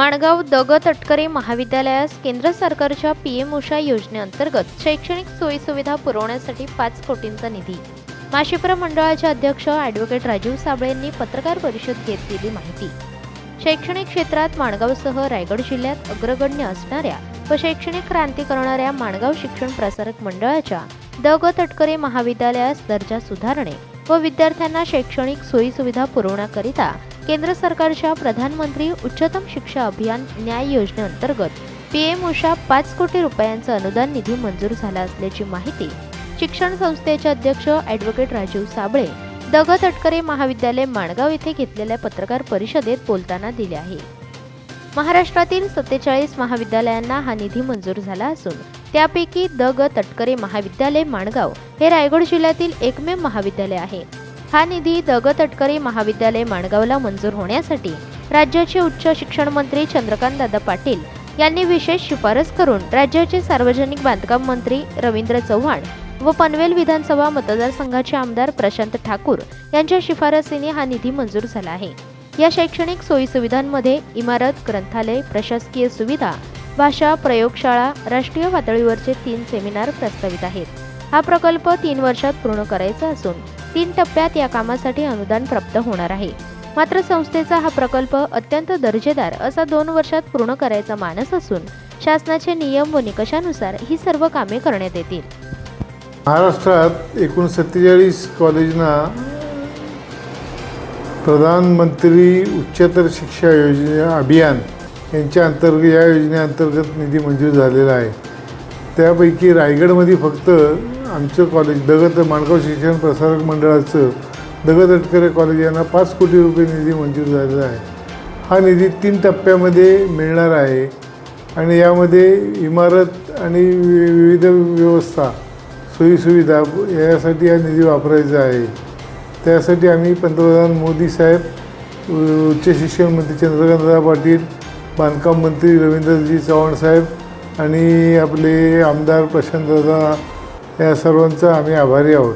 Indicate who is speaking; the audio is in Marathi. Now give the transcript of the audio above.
Speaker 1: माणगाव दग तटकरे महाविद्यालयास केंद्र सरकारच्या पी एम उषा योजनेअंतर्गत शैक्षणिक सोयीसुविधा पुरवण्यासाठी पाच कोटींचा निधी. माशिप्र मंडळाचे अध्यक्ष ॲडव्होकेट राजीव साबळे यांनी पत्रकार परिषद घेत दिली माहिती. शैक्षणिक क्षेत्रात माणगावसह रायगड जिल्ह्यात अग्रगण्य असणाऱ्या व शैक्षणिक क्रांती करणाऱ्या माणगाव शिक्षण प्रसारक मंडळाच्या द ग तटकरे महाविद्यालयास दर्जा सुधारणे व विद्यार्थ्यांना शैक्षणिक सोयीसुविधा पुरवण्याकरिता केंद्र सरकारच्या प्रधानमंत्री उच्चतम शिक्षा अभियान न्याय योजनेअंतर्गत पी एम उषा पाच कोटी रुपयांचा अनुदान निधी मंजूर झाला असल्याची माहिती शिक्षण संस्थेचे अध्यक्ष ॲडव्होकेट राजीव साबळे दग तटकरे महाविद्यालय माणगाव येथे घेतलेल्या पत्रकार परिषदेत बोलताना दिले आहे. महाराष्ट्रातील सत्तेचाळीस महाविद्यालयांना हा निधी मंजूर झाला असून त्यापैकी द ग तटकरे महाविद्यालय माणगाव हे रायगड जिल्ह्यातील एकमेव महाविद्यालय आहे. हा निधी द तटकरे महाविद्यालय माणगावला मंजूर होण्यासाठी राज्याचे उच्च शिक्षण मंत्री चंद्रकांत दादा पाटील यांनी विशेष शिफारस करून राज्याचे सार्वजनिक बांधकाम मंत्री रवींद्र चव्हाण व पनवेल विधानसभा मतदारसंघाचे आमदार प्रशांत ठाकूर यांच्या शिफारसीने हा निधी मंजूर झाला आहे. या शैक्षणिक सोयीसुविधांमध्ये इमारत ग्रंथालय प्रशासकीय सुविधा भाषा प्रयोगशाळा राष्ट्रीय पातळीवरचे तीन सेमिनार प्रस्तावित आहेत. हा प्रकल्प तीन वर्षात पूर्ण करायचा असून तीन टप्प्यात या कामासाठी अनुदान प्राप्त होणार आहे. मात्र संस्थेचा हा प्रकल्प अत्यंत दर्जेदार असा दोन वर्षात पूर्ण करायचा मानस असून शासनाचे नियम व निकषानुसार ही सर्व कामे करण्यात येतील.
Speaker 2: महाराष्ट्रात एकूण सत्तेचाळीस कॉलेजना प्रधानमंत्री उच्चतर शिक्षा योजना अभियान यांच्या अंतर्गत या योजनेअंतर्गत निधी मंजूर झालेला आहे. त्यापैकी रायगडमध्ये फक्त आमचं कॉलेज दगत माणगाव शिक्षण प्रसारक मंडळाचं दगत अटकरे कॉलेज यांना पाच कोटी रुपये निधी मंजूर झालेला आहे. हा निधी तीन टप्प्यामध्ये मिळणार आहे आणि यामध्ये इमारत आणि वि- विविध व्यवस्था सोयीसुविधा यासाठी हा निधी वापरायचा आहे. त्यासाठी आम्ही पंतप्रधान मोदी साहेब उच्च शिक्षण मंत्री चंद्रकांतदादा पाटील बांधकाम मंत्री रवींद्रजी चव्हाण साहेब आणि आपले आमदार प्रशांतदादा या सर्वांचा आम्ही आभारी आहोत.